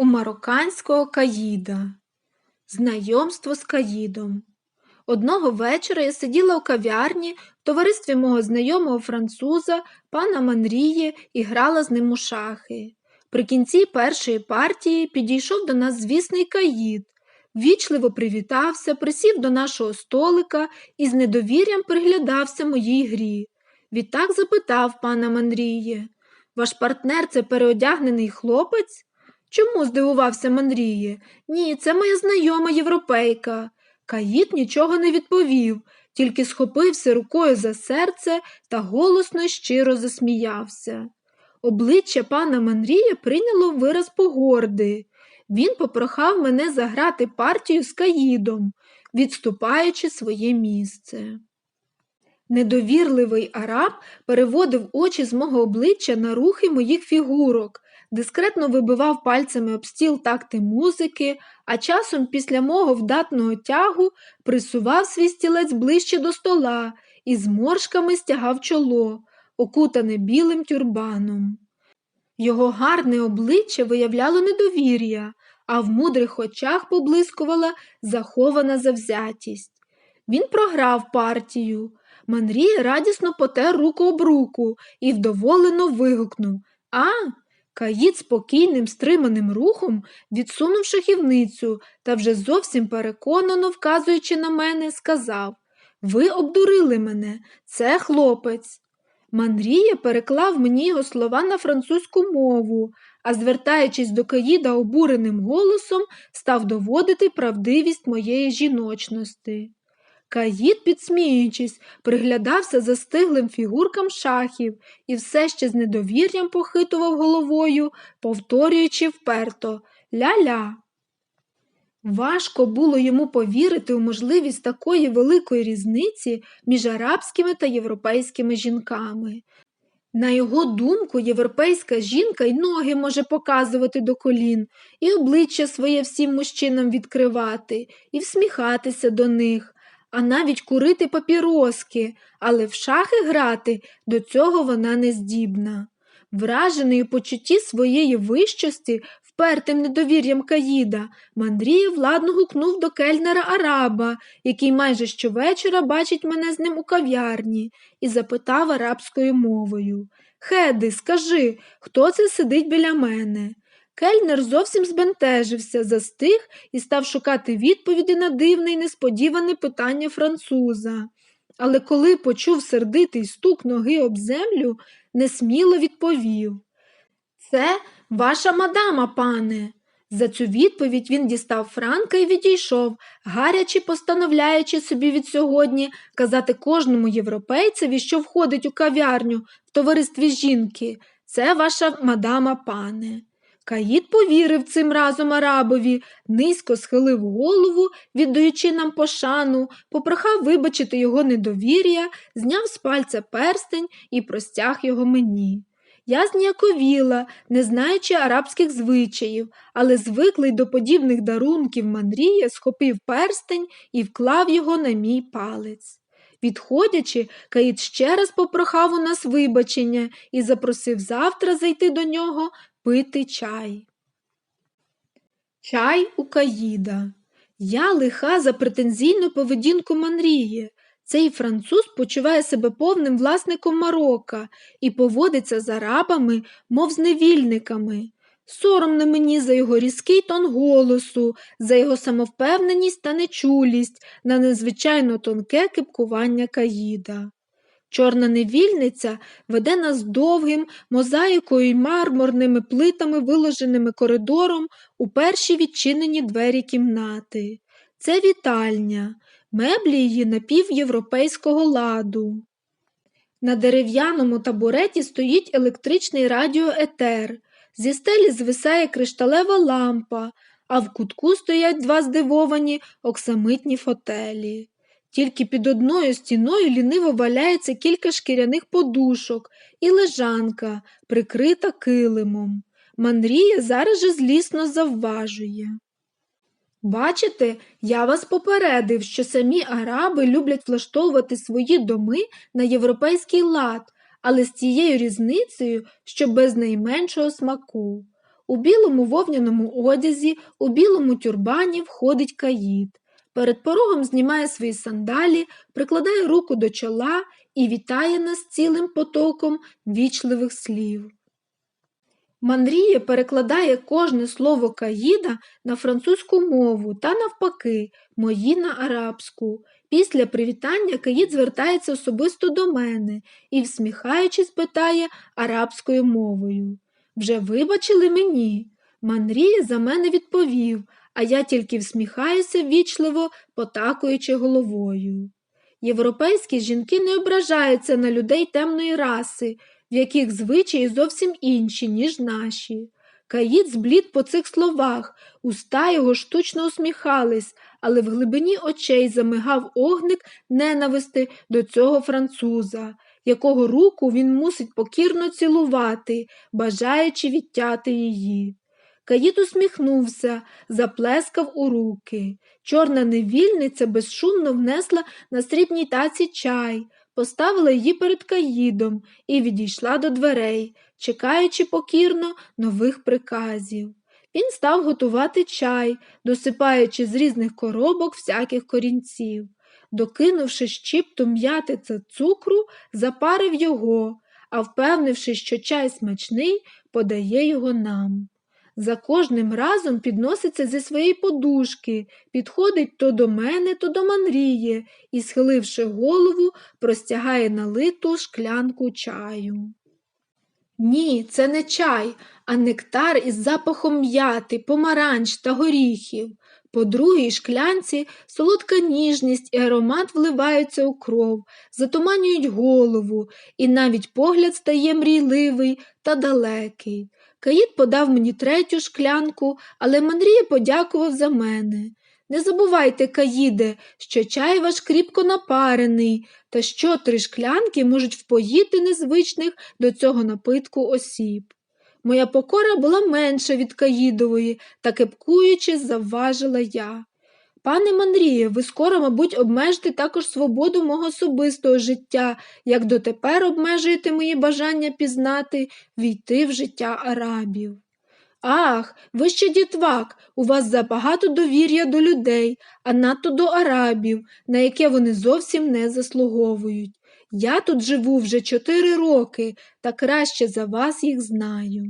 у марокканського Каїда. Знайомство з Каїдом. Одного вечора я сиділа у кав'ярні в товаристві мого знайомого француза, пана Манрії, і грала з ним у шахи. При кінці першої партії підійшов до нас звісний Каїд, ввічливо привітався, присів до нашого столика і з недовір'ям приглядався моїй грі. Відтак запитав пана Манріє, ваш партнер це переодягнений хлопець? Чому здивувався Манріє? Ні, це моя знайома європейка. Каїд нічого не відповів, тільки схопився рукою за серце та голосно й щиро засміявся. Обличчя пана Манрія прийняло вираз погорди. Він попрохав мене заграти партію з Каїдом, відступаючи своє місце. Недовірливий араб переводив очі з мого обличчя на рухи моїх фігурок, дискретно вибивав пальцями об стіл такти музики, а часом після мого вдатного тягу присував свій стілець ближче до стола і зморшками стягав чоло, окутане білим тюрбаном. Його гарне обличчя виявляло недовір'я, а в мудрих очах поблискувала захована завзятість. Він програв партію. Манрій радісно потер руку об руку і вдоволено вигукнув А, Каїд спокійним, стриманим рухом відсунув шахівницю та вже зовсім переконано, вказуючи на мене, сказав Ви обдурили мене, це хлопець. Манрія переклав мені його слова на французьку мову, а звертаючись до Каїда обуреним голосом, став доводити правдивість моєї жіночності. Каїд, підсміюючись, приглядався застиглим фігуркам шахів і все ще з недовір'ям похитував головою, повторюючи вперто ля-ля. Важко було йому повірити у можливість такої великої різниці між арабськими та європейськими жінками. На його думку, європейська жінка й ноги може показувати до колін, і обличчя своє всім мужчинам відкривати, і всміхатися до них а навіть курити папіроски, але в шахи грати до цього вона не здібна. Вражений у почутті своєї вищості, впертим недовір'ям Каїда, Мандрія владно гукнув до кельнера араба, який майже щовечора бачить мене з ним у кав'ярні, і запитав арабською мовою Хеди, скажи, хто це сидить біля мене? Кельнер зовсім збентежився, застиг і став шукати відповіді на дивне й несподіване питання француза. Але коли почув сердитий стук ноги об землю, несміло відповів Це ваша мадама, пане. За цю відповідь він дістав Франка і відійшов, гаряче постановляючи собі від сьогодні казати кожному європейцеві, що входить у кав'ярню в товаристві жінки. Це ваша мадама, пане. Каїд повірив цим разом арабові, низько схилив голову, віддаючи нам пошану, попрохав вибачити його недовір'я, зняв з пальця перстень і простяг його мені. Я зніяковіла, не знаючи арабських звичаїв, але звиклий до подібних дарунків Мандрія схопив перстень і вклав його на мій палець. Відходячи, Каїд ще раз попрохав у нас вибачення і запросив завтра зайти до нього пити чай. Чай у Каїда. Я лиха за претензійну поведінку Манрії. Цей француз почуває себе повним власником Марока і поводиться з арабами, мов з невільниками. Соромно мені за його різкий тон голосу, за його самовпевненість та нечулість на незвичайно тонке кипкування Каїда. Чорна невільниця веде нас довгим, мозаїкою й мармурними плитами, виложеними коридором у перші відчинені двері кімнати. Це вітальня, меблі її напівєвропейського ладу. На дерев'яному табуреті стоїть електричний радіоетер, зі стелі звисає кришталева лампа, а в кутку стоять два здивовані оксамитні фотелі. Тільки під одною стіною ліниво валяється кілька шкіряних подушок і лежанка, прикрита килимом. Манрія зараз же злісно завважує. Бачите, я вас попередив, що самі араби люблять влаштовувати свої доми на європейський лад, але з тією різницею, що без найменшого смаку. У білому вовняному одязі, у білому тюрбані входить каїд. Перед порогом знімає свої сандалі, прикладає руку до чола і вітає нас цілим потоком вічливих слів. Мандрія перекладає кожне слово Каїда на французьку мову та навпаки, мої на арабську. Після привітання Каїд звертається особисто до мене і, всміхаючись, питає арабською мовою. Вже вибачили мені? Манрія за мене відповів, а я тільки всміхаюся вічливо, потакуючи головою. Європейські жінки не ображаються на людей темної раси, в яких звичаї зовсім інші, ніж наші. Каїд зблід по цих словах, уста його штучно усміхались, але в глибині очей замигав огник ненависти до цього француза, якого руку він мусить покірно цілувати, бажаючи відтяти її. Каїд усміхнувся, заплескав у руки. Чорна невільниця безшумно внесла на срібній таці чай, поставила її перед Каїдом і відійшла до дверей, чекаючи покірно нових приказів. Він став готувати чай, досипаючи з різних коробок всяких корінців. Докинувши щіпту м'яти та цукру, запарив його, а впевнившись, що чай смачний, подає його нам. За кожним разом підноситься зі своєї подушки, підходить то до мене, то до Манрії і, схиливши голову, простягає налиту шклянку чаю. Ні, це не чай, а нектар із запахом м'яти, помаранч та горіхів. По другій шклянці солодка ніжність і аромат вливаються у кров, затуманюють голову, і навіть погляд стає мрійливий та далекий. Каїд подав мені третю шклянку, але Мандрія подякував за мене. Не забувайте, Каїде, що чай ваш кріпко напарений, та що три шклянки можуть впоїти незвичних до цього напитку осіб. Моя покора була менша від Каїдової, та кепкуючи, завважила я. Пане Мандріє, ви скоро, мабуть, обмежите також свободу мого особистого життя, як дотепер обмежуєте мої бажання пізнати, війти в життя арабів. Ах, ви ще дітвак, у вас забагато довір'я до людей, а надто до арабів, на яке вони зовсім не заслуговують. Я тут живу вже чотири роки та краще за вас їх знаю.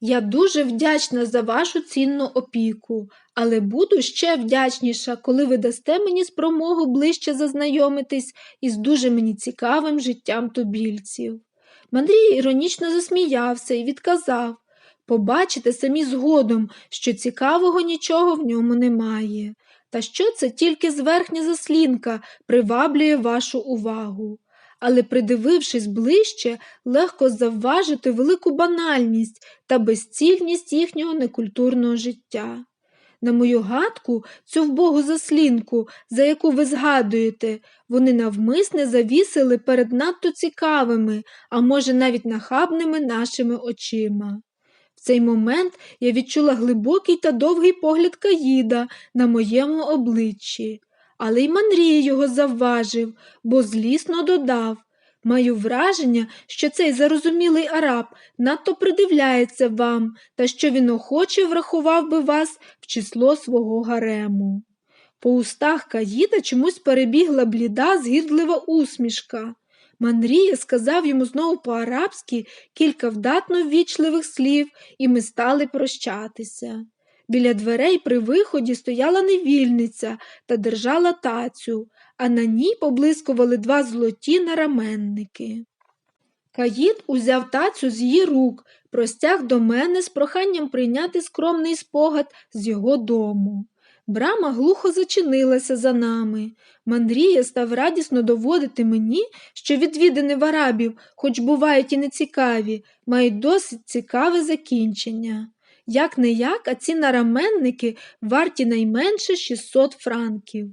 Я дуже вдячна за вашу цінну опіку, але буду ще вдячніша, коли ви дасте мені спромогу ближче зазнайомитись із дуже мені цікавим життям тубільців. Мандрій іронічно засміявся і відказав Побачите самі згодом, що цікавого нічого в ньому немає, та що це тільки зверхня заслінка приваблює вашу увагу але, придивившись ближче, легко завважити велику банальність та безцільність їхнього некультурного життя. На мою гадку, цю вбогу заслінку, за яку ви згадуєте, вони навмисне завісили перед надто цікавими, а може, навіть нахабними нашими очима. В цей момент я відчула глибокий та довгий погляд Каїда на моєму обличчі але й Манрій його завважив, бо злісно додав Маю враження, що цей зарозумілий араб надто придивляється вам та що він охоче врахував би вас в число свого гарему. По устах Каїда чомусь перебігла бліда, згірдлива усмішка. Манрія сказав йому знову по-арабськи кілька вдатно ввічливих слів, і ми стали прощатися. Біля дверей при виході стояла невільниця та держала тацю, а на ній поблискували два золоті нараменники. Каїд узяв тацю з її рук, простяг до мене з проханням прийняти скромний спогад з його дому. Брама глухо зачинилася за нами. Мандрія став радісно доводити мені, що відвідини в арабів, хоч бувають і нецікаві, мають досить цікаве закінчення. Як не як, а ці нараменники варті найменше 600 франків.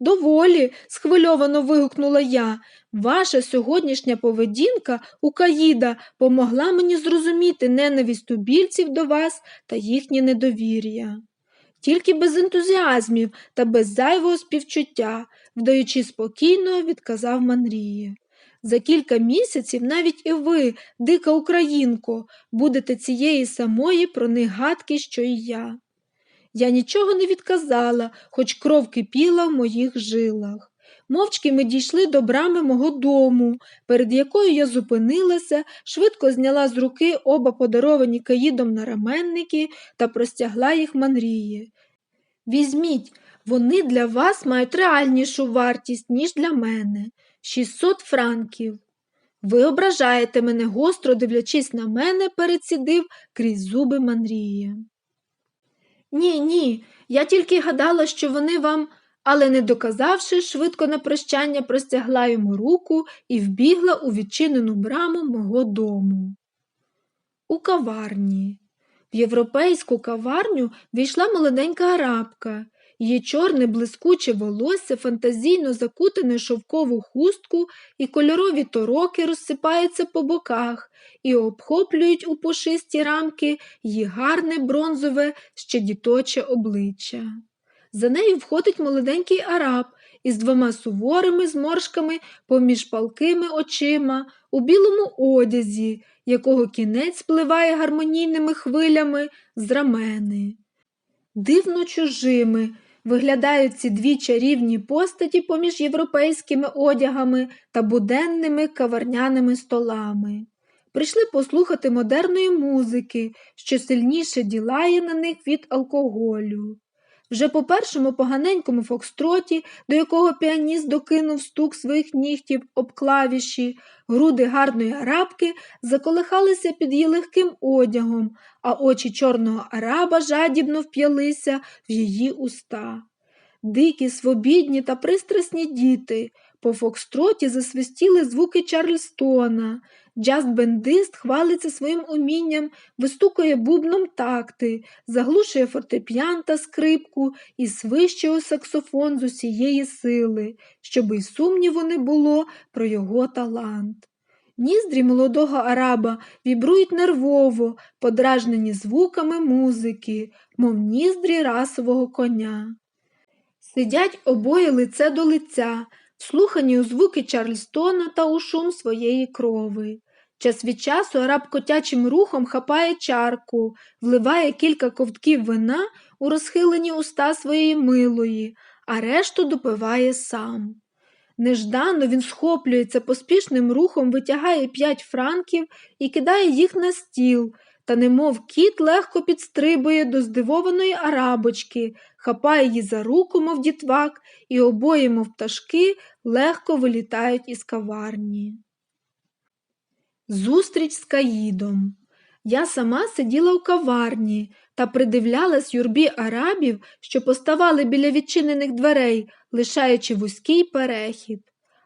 Доволі, схвильовано вигукнула я. Ваша сьогоднішня поведінка у Каїда помогла мені зрозуміти ненависть тубільців до вас та їхнє недовір'я. Тільки без ентузіазмів та без зайвого співчуття, вдаючи спокійно, відказав Манріє. За кілька місяців навіть і ви, дика українко, будете цієї самої про них гадки, що і я. Я нічого не відказала, хоч кров кипіла в моїх жилах. Мовчки ми дійшли до брами мого дому, перед якою я зупинилася, швидко зняла з руки оба подаровані каїдом нараменники та простягла їх Манрії. Візьміть, вони для вас мають реальнішу вартість, ніж для мене 600 франків. Ви ображаєте мене гостро, дивлячись на мене, перецідив крізь зуби Манрії. Ні, ні, я тільки гадала, що вони вам, але не доказавши, швидко на прощання простягла йому руку і вбігла у відчинену браму мого дому. У каварні. В європейську каварню війшла молоденька арабка. Її чорне блискуче волосся, фантазійно закутане шовкову хустку і кольорові тороки розсипаються по боках і обхоплюють у пушисті рамки її гарне бронзове, ще діточе обличчя. За нею входить молоденький араб із двома суворими зморшками поміж палкими очима у білому одязі, якого кінець спливає гармонійними хвилями з рамени. Дивно чужими виглядають ці дві чарівні постаті поміж європейськими одягами та буденними каварняними столами. Прийшли послухати модерної музики, що сильніше ділає на них від алкоголю. Вже по першому поганенькому фокстроті, до якого піаніст докинув стук своїх нігтів об клавіші, груди гарної арабки заколихалися під її легким одягом, а очі чорного араба жадібно вп'ялися в її уста. Дикі, свобідні та пристрасні діти по фокстроті засвистіли звуки Чарльстона. Джаз-бендист хвалиться своїм умінням, вистукує бубном такти, заглушує фортепіан та скрипку і свищує саксофон з усієї сили, щоби й сумніву не було про його талант. Ніздрі молодого араба вібрують нервово, подражнені звуками музики, мов ніздрі расового коня. Сидять обоє лице до лиця, вслухані у звуки Чарльстона та у шум своєї крови. Час від часу араб котячим рухом хапає чарку, вливає кілька ковтків вина у розхилені уста своєї милої, а решту допиває сам. Неждано він схоплюється поспішним рухом, витягає п'ять франків і кидає їх на стіл, та немов кіт легко підстрибує до здивованої арабочки, хапає її за руку, мов дітвак, і обоє, мов пташки, легко вилітають із каварні. Зустріч з Каїдом. Я сама сиділа у каварні та придивлялась юрбі арабів, що поставали біля відчинених дверей, лишаючи вузький перехід.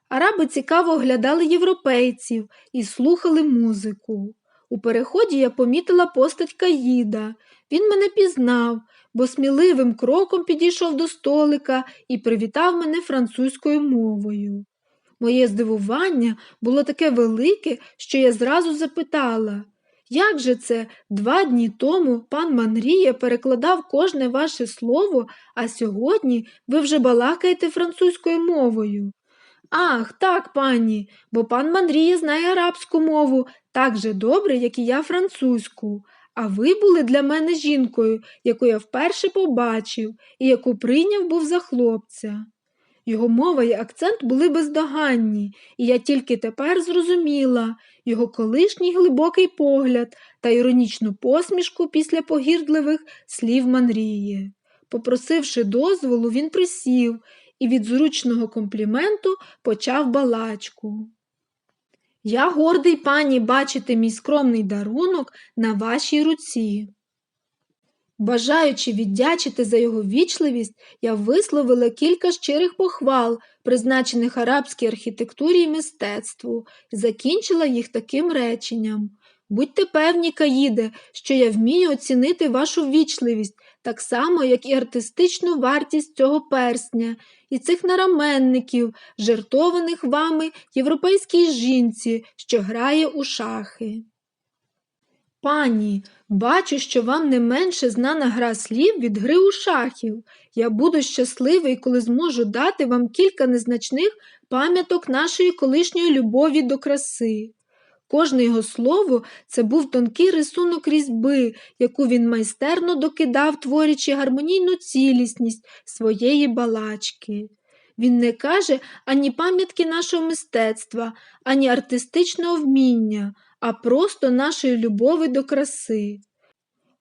Араби цікаво оглядали європейців і слухали музику. У переході я помітила постать Каїда. Він мене пізнав, бо сміливим кроком підійшов до столика і привітав мене французькою мовою. Моє здивування було таке велике, що я зразу запитала, як же це два дні тому пан Манрія перекладав кожне ваше слово, а сьогодні ви вже балакаєте французькою мовою? Ах, так, пані, бо пан Мандрія знає арабську мову так же добре, як і я французьку. А ви були для мене жінкою, яку я вперше побачив і яку прийняв був за хлопця. Його мова і акцент були бездоганні, і я тільки тепер зрозуміла його колишній глибокий погляд та іронічну посмішку після погірдливих слів Манрії. Попросивши дозволу, він присів і від зручного компліменту почав балачку. Я гордий пані бачити мій скромний дарунок на вашій руці. Бажаючи віддячити за його вічливість, я висловила кілька щирих похвал, призначених арабській архітектурі і мистецтву, і закінчила їх таким реченням. Будьте певні, Каїде, що я вмію оцінити вашу вічливість, так само, як і артистичну вартість цього персня, і цих нараменників, жертованих вами європейській жінці, що грає у шахи. Пані, бачу, що вам не менше знана гра слів від гри у шахів. Я буду щасливий, коли зможу дати вам кілька незначних пам'яток нашої колишньої любові до краси. Кожне його слово це був тонкий рисунок різьби, яку він майстерно докидав, творячи гармонійну цілісність своєї балачки. Він не каже ані пам'ятки нашого мистецтва, ані артистичного вміння, а просто нашої любові до краси.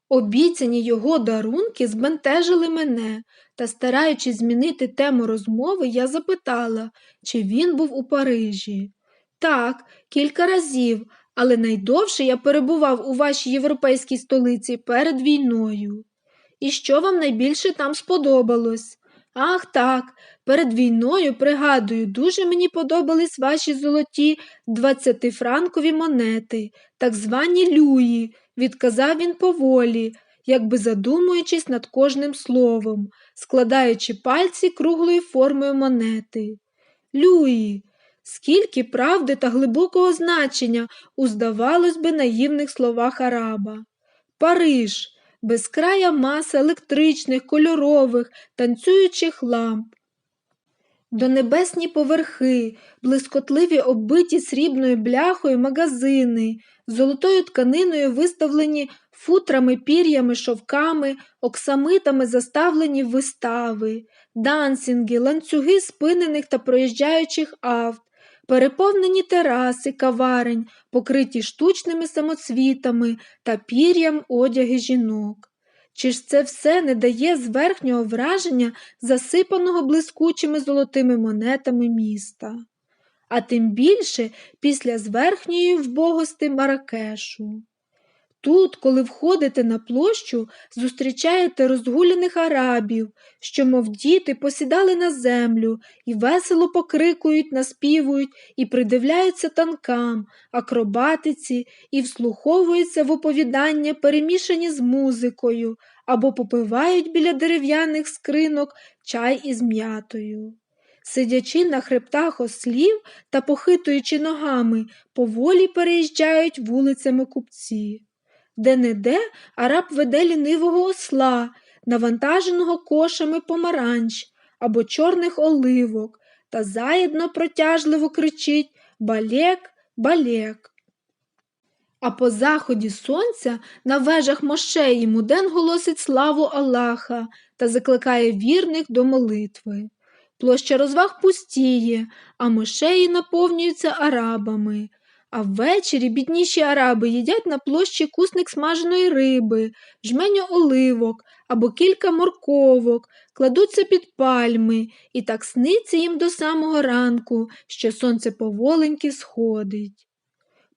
Обіцяні його дарунки збентежили мене, та, стараючись змінити тему розмови, я запитала, чи він був у Парижі. Так, кілька разів, але найдовше я перебував у вашій європейській столиці перед війною. І що вам найбільше там сподобалось? Ах так, перед війною, пригадую, дуже мені подобались ваші золоті двадцятифранкові монети, так звані люї, відказав він поволі, якби задумуючись над кожним словом, складаючи пальці круглою формою монети. Люї, скільки правди та глибокого значення у, здавалось би, наївних словах араба. Париж, безкрая маса електричних, кольорових, танцюючих ламп. До небесні поверхи, блискотливі оббиті срібною бляхою магазини, золотою тканиною виставлені футрами, пір'ями, шовками, оксамитами заставлені вистави, дансінги, ланцюги спинених та проїжджаючих авт, переповнені тераси, каварень, покриті штучними самоцвітами та пір'ям одяги жінок. Чи ж це все не дає зверхнього враження засипаного блискучими золотими монетами міста? А тим більше після зверхньої вбогости Маракешу. Тут, коли входите на площу, зустрічаєте розгуляних арабів, що, мов діти, посідали на землю і весело покрикують, наспівують і придивляються танкам, акробатиці і вслуховуються в оповідання, перемішані з музикою, або попивають біля дерев'яних скринок чай із м'ятою. Сидячи на хребтах ослів та похитуючи ногами, поволі переїжджають вулицями купці. Де-не-де араб веде лінивого осла, навантаженого кошами помаранч або чорних оливок, та заєдно протяжливо кричить Балек, балек. А по заході сонця на вежах мошеї Муден голосить славу Аллаха та закликає вірних до молитви. Площа розваг пустіє, а мошеї наповнюються арабами. А ввечері бідніші араби їдять на площі кусник смаженої риби, жменю оливок або кілька морковок, кладуться під пальми, і так сниться їм до самого ранку, що сонце поволеньки сходить.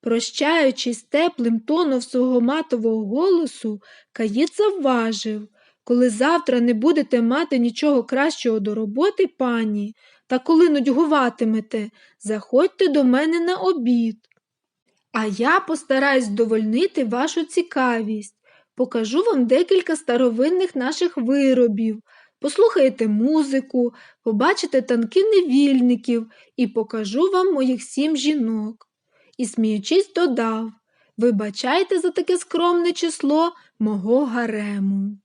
Прощаючись теплим тоном свого матового голосу, Каїд завважив коли завтра не будете мати нічого кращого до роботи, пані, та коли нудьгуватимете, заходьте до мене на обід. А я постараюсь задовольнити вашу цікавість, покажу вам декілька старовинних наших виробів, послухаєте музику, побачите танки невільників і покажу вам моїх сім жінок. І, сміючись, додав Вибачайте за таке скромне число мого гарему.